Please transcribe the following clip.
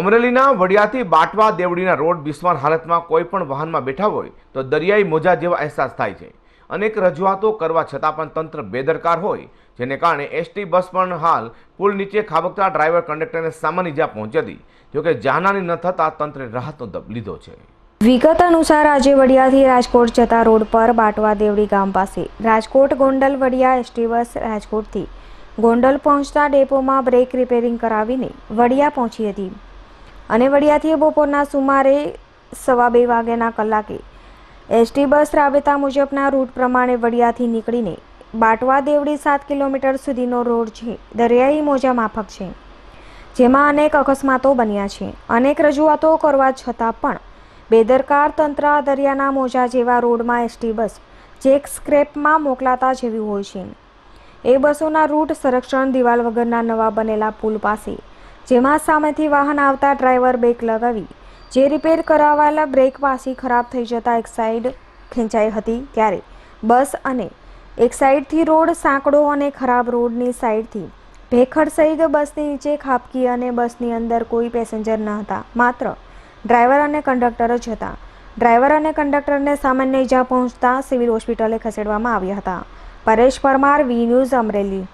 અમરેલીના વડિયાથી બાટવા દેવડીના રોડ બિસ્માર હાલતમાં કોઈ પણ વાહનમાં બેઠા હોય તો દરિયાઈ મોજા જેવા અહેસાસ થાય છે. અનેક રજૂઆતો કરવા છતાં પણ તંત્ર બેદરકાર હોય, જેને કારણે એસટી બસ પણ હાલ પુલ નીચે ખાબકતા ડ્રાઈવર કંડક્ટરને સામાન્ય ઇજા પહોંચી હતી, જોકે જાનહાની ન થતાં તંત્રે રાહતનો દબ લીધો છે. વિગત અનુસાર આજે વડિયાથી રાજકોટ જતા રોડ પર બાટવા દેવડી ગામ પાસે રાજકોટ ગોંડલ વડિયા એસટી બસ રાજકોટથી ગોંડલ પહોંચતા ડેપોમાં બ્રેક રિપેરિંગ કરાવીને વડિયા પહોંચી હતી. અને વડિયાથી બપોરના સુમારે સવા બે વાગ્યાના કલાકે એસટી બસ રાબેતા મુજબના રૂટ પ્રમાણે વડિયાથી નીકળીને બાટવા દેવડી સાત કિલોમીટર સુધીનો રોડ છે, દરિયાઈ મોજા માફક છે. જેમાં અનેક અકસ્માતો બન્યા છે. અનેક રજૂઆતો કરવા છતાં પણ બેદરકાર તંત્ર દરિયાના મોજા જેવા રોડમાં એસટી બસ ચેક સ્ક્રેપમાં મોકલાતા જેવી હોય છે. એ બસોના રૂટ સંરક્ષણ દિવાલ વગરના નવા બનેલા પુલ પાસે જેમાં સામેથી વાહન આવતા ડ્રાઈવર બ્રેક લગાવી, જે રિપેર કરાવાયેલા બ્રેક પાસી ખરાબ થઈ જતા એક સાઈડ ખેંચાઈ હતી ત્યારે બસ અને એક સાઈડથી રોડ સાંકડો અને ખરાબ રોડની સાઈડથી ભેખડ સહિત બસની નીચે ખાબકી અને બસની અંદર કોઈ પેસેન્જર ન હતા, માત્ર ડ્રાઈવર અને કંડક્ટર જ હતા. ડ્રાઈવર અને કંડક્ટરને સામાન્ય ઈજા પહોંચતા સિવિલ હોસ્પિટલે ખસેડવામાં આવ્યા હતા. Paresh Parmar, V news Amreli.